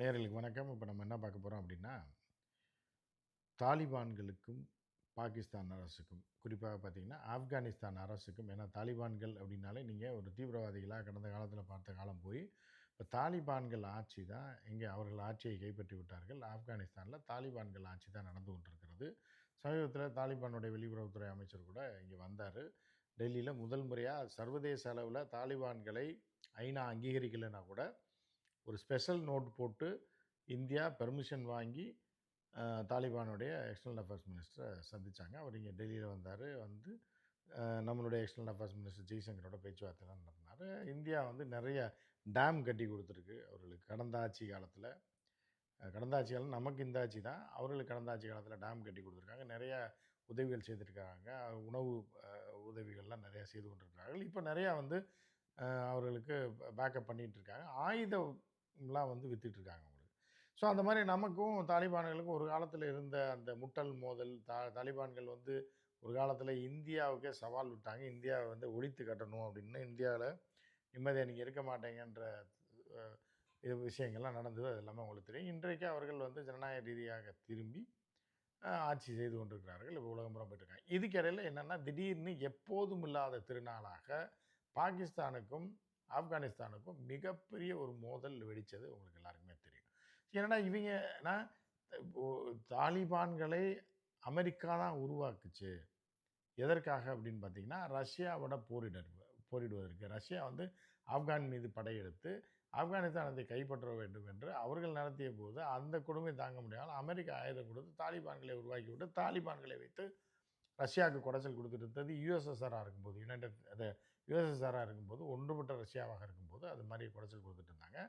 நேரலுக்கு வணக்கம். இப்போ நம்ம என்ன பார்க்க போகிறோம் அப்படின்னா தாலிபான்களுக்கும் பாகிஸ்தான் அரசுக்கும் குறிப்பாக பார்த்தீங்கன்னா ஆப்கானிஸ்தான் அரசுக்கும் ஏன்னா தாலிபான்கள் அப்படின்னாலே நீங்கள் ஒரு தீவிரவாதிகளாக கடந்த காலத்தில் பார்த்த காலம் போய் இப்போ தாலிபான்கள் ஆட்சி தான் இங்கே அவர்கள் ஆட்சியை கைப்பற்றி விட்டார்கள். ஆப்கானிஸ்தானில் தாலிபான்கள் ஆட்சி தான் நடந்து கொண்டிருக்கிறது. சமீபத்தில் தாலிபானுடைய வெளியுறவுத்துறை அமைச்சர் கூட இங்கே வந்தார். டெல்லியில் முதல் முறையாக சர்வதேச அளவில் தாலிபான்களை ஐநா அங்கீகரிக்கலைன்னா கூட ஒரு ஸ்பெஷல் நோட் போட்டு இந்தியா பெர்மிஷன் வாங்கி தாலிபானுடைய எக்ஸ்டர்னல் அஃபேர்ஸ் மினிஸ்டரை சந்திச்சாங்க. அவர் இங்கே டெல்லியில் வந்தார். வந்து நம்மளுடைய எக்ஸ்டர்னல் அஃபேர்ஸ் மினிஸ்டர் ஜெய்சங்கரோட பேச்சுவார்த்தைலாம் நடத்தினார். இந்தியா வந்து நிறைய டேம் கட்டி கொடுத்துருக்கு அவர்களுக்கு. கடந்த ஆட்சி காலத்தில் கடந்த ஆட்சி காலம் நமக்கு இந்த ஆட்சி தான். அவர்களுக்கு கடந்த ஆட்சி காலத்தில் டேம் கட்டி கொடுத்துருக்காங்க. நிறைய உதவிகள் செய்திருக்காங்க. உணவு உதவிகள்லாம் நிறையா செய்து கொண்டிருக்கிறார்கள். இப்போ நிறையா வந்து அவர்களுக்கு பேக்கப் பண்ணிகிட்டு இருக்காங்க ஆயுதம்லாம் வந்து விற்றுட்ருக்காங்க அவங்களுக்கு. ஸோ அந்த மாதிரி நமக்கும் தாலிபான்களுக்கும் ஒரு காலத்தில் இருந்த அந்த முட்டல் மோதல் தா தாலிபான்கள் வந்து ஒரு காலத்தில் இந்தியாவுக்கே சவால் விட்டாங்க. இந்தியாவை வந்து ஒழித்து கட்டணும் அப்படின்னு இந்தியாவில் நிம்மதியாக நீங்கள் இருக்க மாட்டேங்கன்ற இது விஷயங்கள்லாம் நடந்தது. அது எல்லாமே உங்களுக்கு தெரியும். இன்றைக்கு அவர்கள் வந்து ஜனநாயக ரீதியாக திரும்பி ஆட்சி செய்து கொண்டிருக்கிறார்கள். இப்போ உலகம் புறம் போயிட்டுருக்காங்க. இதுக்கிடையில் என்னென்னா திடீர்னு எப்போதும் இல்லாத திருநாளாக பாகிஸ்தானுக்கும் ஆப்கானிஸ்தானுக்கும் மிகப்பெரிய ஒரு மோதல் வெடித்தது உங்களுக்கு எல்லாருக்குமே தெரியும். ஏன்னா இவங்கன்னா தாலிபான்களை அமெரிக்கா தான் உருவாக்குச்சு. எதற்காக அப்படின்னு பார்த்தீங்கன்னா ரஷ்யாவோட போரிட போரிடுவதற்கு. ரஷ்யா வந்து ஆப்கான் மீது படையெடுத்து ஆப்கானிஸ்தானத்தை கைப்பற்ற வேண்டும் என்று அவர்கள் நடத்திய போது அந்த கொடுமை தாங்க முடியாமல் அமெரிக்கா ஆயுதம் கொடுத்து தாலிபான்களை உருவாக்கி விட்டு தாலிபான்களை வைத்து ரஷ்யாவுக்கு குடைச்சல் கொடுத்துட்டு இருந்தது. யுஎஸ்எஸ்ஆராக இருக்கும்போது யுனைடெட் அது யுஎஸ்எஸ்ஆராக இருக்கும்போது ஒன்றுபட்ட ரஷ்யாவாக இருக்கும்போது அது மாதிரி குடைச்சல் கொடுத்துட்டு இருந்தாங்க.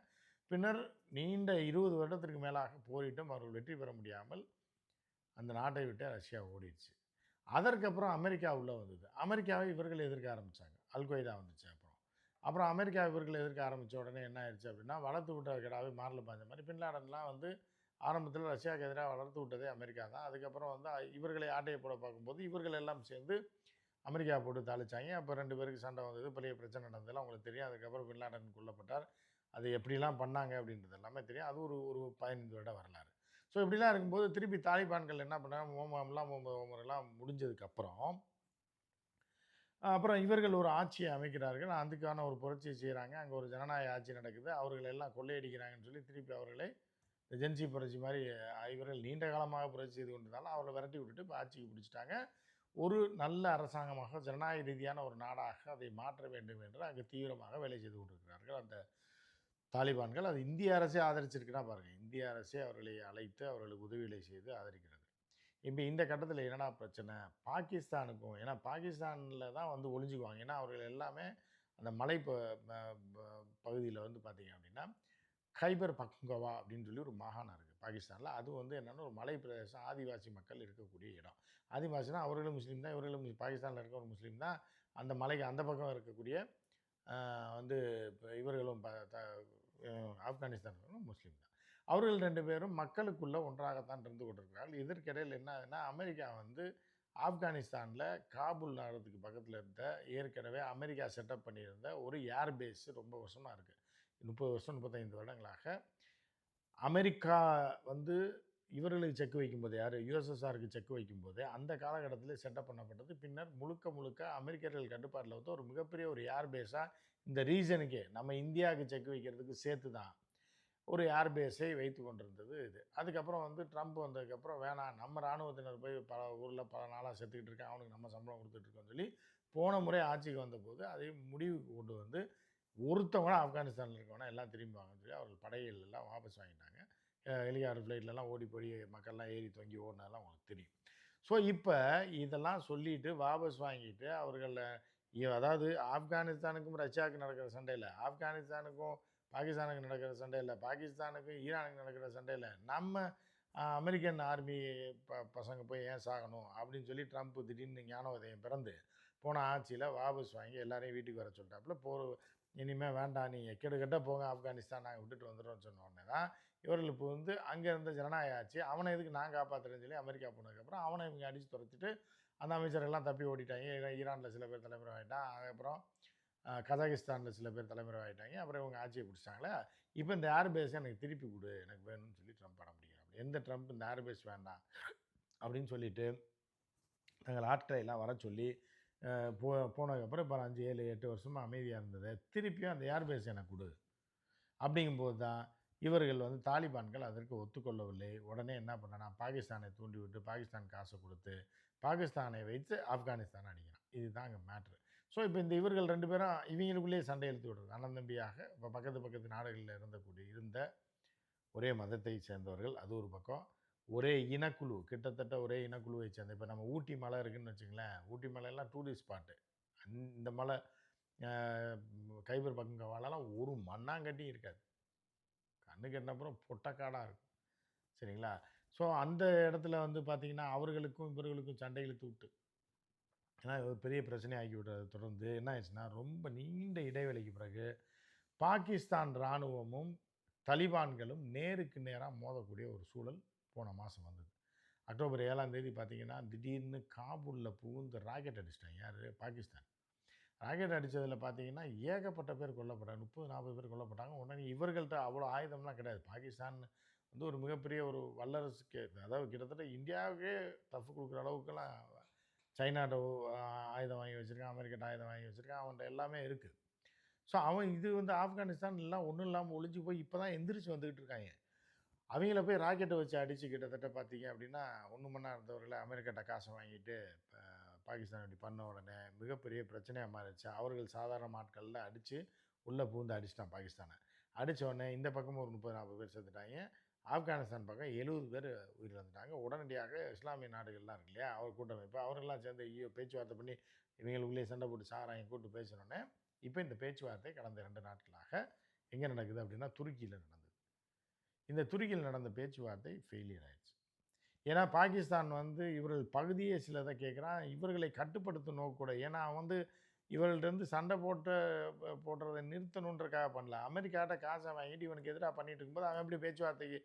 பின்னர் நீண்ட இருபது வருடத்திற்கு மேலாக போரிட்டும் அவர்கள் வெற்றி பெற முடியாமல் அந்த நாட்டை விட்டு ரஷ்யா ஓடிடுச்சு. அதற்கப்புறம் அமெரிக்கா உள்ளே வந்தது. அமெரிக்காவை இவர்கள் எதிர்க்க ஆரம்பித்தாங்க அல்கொய்தா வந்துச்சு அப்புறம். அப்புறம் அமெரிக்கா இவர்கள் எதிர்க்க ஆரம்பித்த உடனே என்ன ஆயிடுச்சு அப்படின்னா வளர்த்து விட்ட கிடாவே மாறல பாஞ்ச மாதிரி பின்லாடன்லாம் வந்து ஆரம்பத்தில் ரஷ்யாவுக்கு எதிராக வளர்த்து விட்டதே அமெரிக்கா தான். அதுக்கப்புறம் வந்து இவர்களை ஆட்டையை போட பார்க்கும்போது இவர்கள் எல்லாம் சேர்ந்து அமெரிக்கா போட்டு தாளிச்சாங்க. அப்போ ரெண்டு பேருக்கு சண்டை வந்தது. பெரிய பிரச்சனை நடந்ததெல்லாம் அவங்களுக்கு தெரியும். அதுக்கப்புறம் பின்லாடன் கொல்லப்பட்டார். அது எப்படிலாம் பண்ணாங்க அப்படின்றது எல்லாமே தெரியும். அது ஒரு ஒரு பதினைந்து வருட வரலாறு. ஸோ இப்படிலாம் இருக்கும்போது திருப்பி தாலிபான்கள் என்ன பண்ணாங்க? மோமம்லாம் மோமரெல்லாம் முடிஞ்சதுக்கப்புறம் அப்புறம் இவர்கள் ஒரு ஆட்சியை அமைக்கிறார்கள். அதுக்கான ஒரு புரட்சியை செய்கிறாங்க அங்கே ஒரு ஜனநாயக ஆட்சி நடக்குது. அவர்கள் எல்லாம் கொள்ளையடிக்கிறாங்கன்னு சொல்லி திருப்பி அவர்களை ஜென்சி புரட்சி மாதிரி இவர்கள் நீண்ட காலமாக புரட்சி செய்து கொண்டிருந்தாலும் அவர்களை விரட்டி விட்டுட்டு இப்போ ஆட்சிக்கு பிடிச்சிட்டாங்க. ஒரு நல்ல அரசாங்கமாக ஜனநாயக ரீதியான ஒரு நாடாக அதை மாற்ற வேண்டும் என்று அங்கே தீவிரமாக வேலை செய்து கொண்டிருக்கிறார்கள். அந்த தாலிபான்கள் அது இந்திய அரசே ஆதரிச்சிருக்குன்னா பாருங்கள் இந்திய அரசே அவர்களை அழைத்து அவர்களுக்கு உதவிகளை செய்து ஆதரிக்கிறது. இப்போ இந்த கட்டத்தில் என்னடா பிரச்சனை? பாகிஸ்தானுக்கும் ஏன்னா பாகிஸ்தானில் தான் வந்து ஒளிஞ்சுக்குவாங்க. ஏன்னா அவர்கள் எல்லாமே அந்த மலை ப பகுதியில் வந்து பார்த்தீங்க அப்படின்னா கைபர் பக்குங்கவா அப்படின்னு சொல்லி ஒரு மாகாணம் இருக்குது பாகிஸ்தானில். அது வந்து என்னென்னா ஒரு மலை பிரதேசம் ஆதிவாசி மக்கள் இருக்கக்கூடிய இடம். ஆதிவாசினா அவர்களும் முஸ்லீம் தான் இவர்களும் பாகிஸ்தானில் இருக்க ஒரு முஸ்லீம் தான். அந்த மலைக்கு அந்த பக்கம் இருக்கக்கூடிய வந்து இப்போ இவர்களும் ப- த- முஸ்லீம் தான். அவர்கள் ரெண்டு பேரும் மக்களுக்குள்ளே ஒன்றாகத்தான் இருந்து கொண்டிருக்கிறார்கள். இதற்கிடையில் என்ன ஆகுதுன்னா அமெரிக்கா வந்து ஆப்கானிஸ்தானில் காபூல் நகரத்துக்கு பக்கத்தில் இருந்த ஏற்கனவே அமெரிக்கா செட்டப் பண்ணியிருந்த ஒரு ஏர்பேஸ் ரொம்ப வருஷமாக இருக்குது முப்பது வருஷம் முப்பத்தைந்து வருடங்களாக அமெரிக்கா வந்து இவர்களுக்கு செக் வைக்கும்போது யார்? யுஎஸ்எஸ்ஆருக்கு செக் வைக்கும்போது அந்த காலகட்டத்தில் செட்டப் பண்ணப்பட்டது. பின்னர் முழுக்க முழுக்க அமெரிக்கர்கள் கட்டுப்பாட்டில் வந்து ஒரு மிகப்பெரிய ஒரு ஏர் பேஸாக இந்த ரீசனுக்கே நம்ம இந்தியாவுக்கு செக் வைக்கிறதுக்கு சேர்த்து தான் ஒரு ஏர் பேஸை வைத்து கொண்டிருந்தது இது. அதுக்கப்புறம் வந்து ட்ரம்ப் வந்ததுக்கப்புறம் வேணாம் நம்ம இராணுவத்தினர் போய் பல ஊரில் பல நாளாக செத்துக்கிட்டு இருக்கேன் அவனுக்கு நம்ம சம்பளம் கொடுத்துட்ருக்கோம்னு சொல்லி போன முறை ஆட்சிக்கு வந்தபோது அதை முடிவுக்கு கொண்டு வந்து ஒருத்தவங்க ஆப்கானிஸ்தானில் இருக்கவனா எல்லாம் திரும்பி வாங்கன்னு சொல்லி அவர்கள் படைகள் எல்லாம் வாபஸ் வாங்கிட்டாங்க. ஹெலிகாப்டர் ஃப்ளைட்லலாம் ஓடி போய் மக்கள்லாம் ஏறி தொங்கி ஓடினதெல்லாம் உங்களுக்கு தெரியும். ஸோ இப்போ இதெல்லாம் சொல்லிட்டு வாபஸ் வாங்கிட்டு அவர்களை அதாவது ஆப்கானிஸ்தானுக்கும் ரஷ்யாவுக்கும் நடக்கிற சண்டையில் ஆப்கானிஸ்தானுக்கும் பாகிஸ்தானுக்கு நடக்கிற சண்டையில் பாகிஸ்தானுக்கும் ஈரானுக்கு நடக்கிற சண்டையில் நம்ம அமெரிக்கன் ஆர்மி ப பசங்க போய் ஏன் சாகணும்? அப்படின்னு சொல்லி ட்ரம்ப் திடீர்னு ஞான உதயம் பிறந்து போன ஆட்சியில் வாபஸ் வாங்கி எல்லாரையும் வீட்டுக்கு வர சொல்லிட்டாப்புல போர் இனிமேல் வேண்டாம் நீ எக்கெடு போங்க ஆப்கானிஸ்தான் நாங்கள் விட்டுட்டு வந்துடுறோம்னு சொன்ன உடனே தான் இவர்கள் இப்போ வந்து அங்கே இருந்த ஜனநாயக ஆட்சி அவனை எதுக்கு நான் காப்பாற்றுறேன்னு சொல்லி அமெரிக்கா போனதுக்கப்புறம் அவனை இவங்க அடித்து துரத்திட்டு அந்த அமைச்சர்கள்லாம் தப்பி ஓடிட்டாங்க. ஈரானில் சில பேர் தலைமுறை ஆகிட்டான் அதுக்கப்புறம் கஜாகிஸ்தானில் சில பேர் தலைமுறை ஆகிட்டாங்க அப்புறம் இவங்க ஆட்சியை பிடிச்சாங்களே இப்போ இந்த ஏர்பேஸை எனக்கு திருப்பி கொடு. எனக்கு வேணும்னு சொல்லி ட்ரம்ப் படம் பிடிக்கிறாங்க எந்த ட்ரம்ப் இந்த ஏர்பேஸ் வேண்டாம் அப்படின்னு சொல்லிட்டு தங்கள் ஆட்களை எல்லாம் வர சொல்லி போ போனதுக்கப்புறம் இப்போ அஞ்சு ஏழு எட்டு வருஷமாக அமைதியாக இருந்தது. திருப்பியும் அந்த ஏர்பேஸ் எனக்கு கொடு. அப்படிங்கும்போது தான் இவர்கள் வந்து தாலிபான்கள் அதற்கு ஒத்துக்கொள்ளவில்லை. உடனே என்ன பண்ணனா? பாகிஸ்தானை தூண்டிவிட்டு பாகிஸ்தான் காசை கொடுத்து பாகிஸ்தானை வைத்து ஆப்கானிஸ்தான் அடிக்கிறான். இதுதான் அங்கே மேட்ரு ஸோ இப்போ இந்த இவர்கள் ரெண்டு பேரும் இவங்களுக்குள்ளேயே சண்டை எழுத்து விடுறது. அண்ணன் தம்பியாக இப்போ பக்கத்து பக்கத்து நாடுகளில் இருந்தக்கூடிய இருந்த ஒரே மதத்தை சேர்ந்தவர்கள் அது ஒரு பக்கம். ஒரே இனக்குழு கிட்டத்தட்ட ஒரே இனக்குழுவை சேர்ந்த இப்போ நம்ம ஊட்டி மலை இருக்குன்னு வச்சுங்களேன் ஊட்டி மலையெல்லாம் டூரிஸ்ட் ஸ்பாட்டு இந்த மலை அஹ், கைபர் பக்கங்கவாலெல்லாம் ஒரு மண்ணாங்கட்டி இருக்காது. கண்ணுக்கு எட்டப்புறம் பொட்டக்காடாக இருக்கும். சரிங்களா? ஸோ அந்த இடத்துல வந்து பார்த்திங்கன்னா அவர்களுக்கும் இவர்களுக்கும் சண்டை இழுத்து விட்டு ஏன்னா இது ஒரு பெரிய பிரச்சனை ஆக்கி விட்டதை தொடர்ந்து என்ன ஆயிடுச்சுன்னா ரொம்ப நீண்ட இடைவெளிக்கு பிறகு பாகிஸ்தான் இராணுவமும் தலிபான்களும் நேருக்கு நேராக மோதக்கூடிய ஒரு சூழல் போன மாதம் வந்தது. அக்டோபர் ஏழாம் தேதி பார்த்தீங்கன்னா திடீர்னு காபூலில் புகுந்து ராக்கெட் அடிச்சிட்டாங்க. யார்? பாகிஸ்தான். ராக்கெட் அடித்ததில் பார்த்தீங்கன்னா ஏகப்பட்ட பேர் கொல்லப்பட்டாங்க. முப்பது நாற்பது பேர் கொல்லப்பட்டாங்க. உடனே இவர்கள்ட்ட அவ்வளோ ஆயுதம்லாம் கிடையாது. பாகிஸ்தான் வந்து ஒரு மிகப்பெரிய ஒரு வல்லரசுக்கு அதாவது கிட்டத்தட்ட இந்தியாவுக்கே தப்பு கொடுக்குற அளவுக்குலாம் சைனாட்ட ஆயுதம் வாங்கி வச்சுருக்கான். அமெரிக்காட்ட ஆயுதம் வாங்கி வச்சுருக்கான். அவன்கிட்ட எல்லாமே இருக்குது ஸோ அவன் இது வந்து ஆப்கானிஸ்தான் எல்லாம் ஒன்றும் இல்லாமல் ஒழிஞ்சு போய் இப்போ தான் எந்திரிச்சு வந்துக்கிட்டு இருக்காங்க. அவங்கள போய் ராக்கெட்டை வச்சு அடித்து கிட்டத்தட்ட பார்த்தீங்க அப்படின்னா ஒன்று மணி நேரம் இருந்தவர்களை அமெரிக்காட்ட காசை வாங்கிட்டு இப்போ பாகிஸ்தான் இப்படி பண்ண உடனே மிகப்பெரிய பிரச்சனையாக மாறிடுச்சு. அவர்கள் சாதாரண ஆட்களில் அடித்து உள்ளே பூந்து அடிச்சிட்டான் பாகிஸ்தானை. அடித்த உடனே இந்த பக்கமும் ஒரு முப்பது நாற்பது பேர் செத்துட்டாங்க. ஆப்கானிஸ்தான் பக்கம் எழுபது பேர் உயிரிழந்துட்டாங்க. உடனடியாக இஸ்லாமிய நாடுகள்லாம் இருக்கு இல்லையா? அவர் கூட்டமைப்பு அவர்கள்லாம் சேர்ந்து ஐயோ பேச்சுவார்த்தை பண்ணி இவங்களுக்குள்ளேயே சண்டை போட்டு சாராயம் கூட்டு பேசினோடனே இப்போ இந்த பேச்சுவார்த்தை கடந்த ரெண்டு நாட்களாக எங்கே நடக்குது அப்படின்னா துருக்கியில் நடந்தது. இந்த துருக்கியில் நடந்த பேச்சுவார்த்தை ஃபெயிலியர் ஆயிடுச்சு. ஏன்னா பாகிஸ்தான் வந்து இவரது பகுதியே சிலதை கேட்குறான். இவர்களை கட்டுப்படுத்த நோக்கூட ஏன்னா அவன் வந்து இவர்கள்ட்டருந்து சண்டை போட்டு போடுறதை நிறுத்தணுன்றக்காக பண்ணல. அமெரிக்காட்ட காசை வாங்கிட்டு இவனுக்கு எதிராக பண்ணிட்டு இருக்கும்போது அவன் எப்படி பேச்சுவார்த்தைக்கு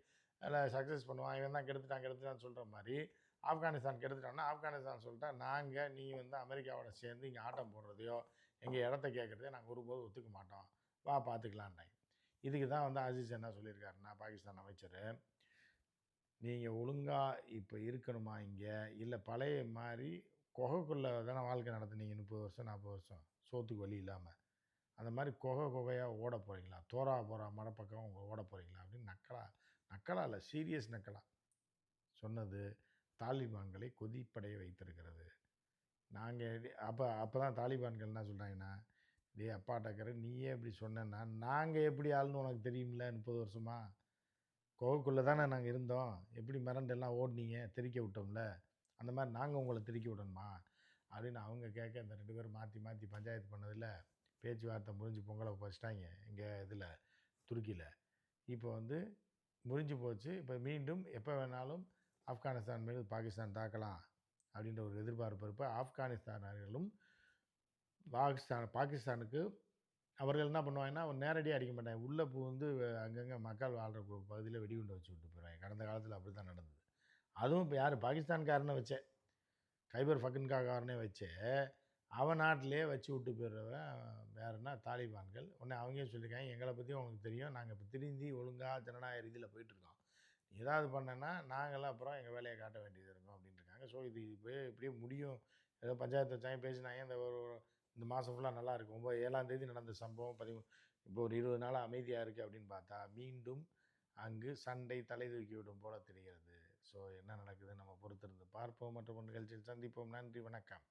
சக்ஸஸ் பண்ணுவான்? இவன் தான் கெடுத்துட்டான் கெடுத்துட்டான்னு சொல்கிற மாதிரி ஆப்கானிஸ்தான் கெடுத்துட்டான்னா ஆப்கானிஸ்தான் சொல்லிட்டா நாங்கள் நீ வந்து அமெரிக்காவோட சேர்ந்து இங்கே ஆட்டம் போடுறதையோ எங்கள் இடத்த கேட்குறதையோ நாங்கள் ஒருபோது ஒத்துக்க மாட்டோம். வா பார்த்துக்கலான்னாங்க இதுக்கு தான் வந்து அஜிஸ் என்ன சொல்லியிருக்காருன்னா பாகிஸ்தான் அமைச்சர். நீங்கள் ஒழுங்காக இப்போ இருக்கணுமா இங்கே? இல்லை பழைய மாதிரி குகைக்குள்ளே தானே வாழ்க்கை நடத்துனீங்க முப்பது வருஷம் நாற்பது வருஷம்? சோத்துக்கு வழி இல்லாமல் அந்த மாதிரி குகை குகையாக ஓட போகிறீங்களா தோரா போகிற மரப்பக்கம் உங்க ஓட போகிறீங்களா அப்படின்னு நக்கலா நக்கலா இல்லை சீரியஸ் நக்கலா. சொன்னது தாலிபான்களை கொதிப்படைய வைத்திருக்கிறது. நாங்கள் அப்போ அப்போ தான் தாலிபான்கள் என்ன சொல்கிறாங்கன்னா டேய் அப்பா டக்கரு நீயே இப்படி சொன்னேன்னா நாங்கள் எப்படி ஆளுன்னு உனக்கு தெரியுமில்ல முப்பது வருஷமா? குகைக்குள்ளே தானே நாங்கள் இருந்தோம். எப்படி மிரண்டெல்லாம் ஓடுனீங்க? தெறிக்க விட்டோம்ல. அந்த மாதிரி நாங்கள் உங்களை திருக்கி விடணுமா? அப்படின்னு அவங்க கேட்க இந்த ரெண்டு பேரும் மாற்றி மாற்றி பஞ்சாயத்து பண்ணதில் பேச்சுவார்த்தை முடிஞ்சு பொங்கலை வச்சிட்டாங்க இங்கே இதில் துருக்கியில். இப்போ வந்து முறிஞ்சு போச்சு. இப்போ மீண்டும் எப்போ வேணாலும் ஆப்கானிஸ்தான் மீது பாகிஸ்தான் தாக்கலாம் அப்படின்ற ஒரு எதிர்பார்ப்பு இருப்ப ஆப்கானிஸ்தானர்களும் பாகிஸ்தான் பாகிஸ்தானுக்கு அவர்கள் என்ன பண்ணுவாங்கன்னா அவன் நேரடியாக அடிக்க மாட்டாங்க உள்ளே புகுந்து அங்கங்கே மக்கள் வாழ்கிற பகுதியில் வெடிகுண்டு வச்சு விட்டு போயிடுவாங்க. கடந்த காலத்தில் அப்படி தான் நடந்தது. அதுவும் இப்போ யார்? பாகிஸ்தான்காரனை வச்சே. கைபர் ஃபக்கன்காரனே வச்சே. அவன் நாட்டிலே வச்சு விட்டு போயிடுறவன் வேறுனா தாலிபான்கள். உடனே அவங்களே சொல்லியிருக்காங்க எங்களை பற்றியும் உங்களுக்கு தெரியும். நாங்கள் இப்போ திருந்தி ஒழுங்காக ஜனநாயக ரீதியில் போயிட்டுருக்கோம். ஏதாவது பண்ணேன்னா நாங்களாம் அப்புறம் எங்கள் வேலையை காட்ட வேண்டியது இருக்கும். அப்படின்ட்டு இருக்காங்க. ஸோ இது இப்படியே இப்படியே முடியும். ஏதோ பஞ்சாயத்து வச்சாங்க பேசினாங்க. இந்த ஒரு- இந்த மாதம் ஃபுல்லாக நல்லா இருக்கும். ஒம்பது ஏழாம் தேதி நடந்த சம்பவம் பதிமூ இப்போ ஒரு இருபது நாள் அமைதியாக இருக்குது அப்படின்னு பார்த்தா மீண்டும் அங்கு சண்டை தலை தூக்கி விடும் போல தெரிகிறது. ஸோ என்ன நடக்குது நம்ம பொறுத்திருந்து பார்ப்போம். மற்றும் நிகழ்ச்சியில் சந்திப்போம். நன்றி வணக்கம்.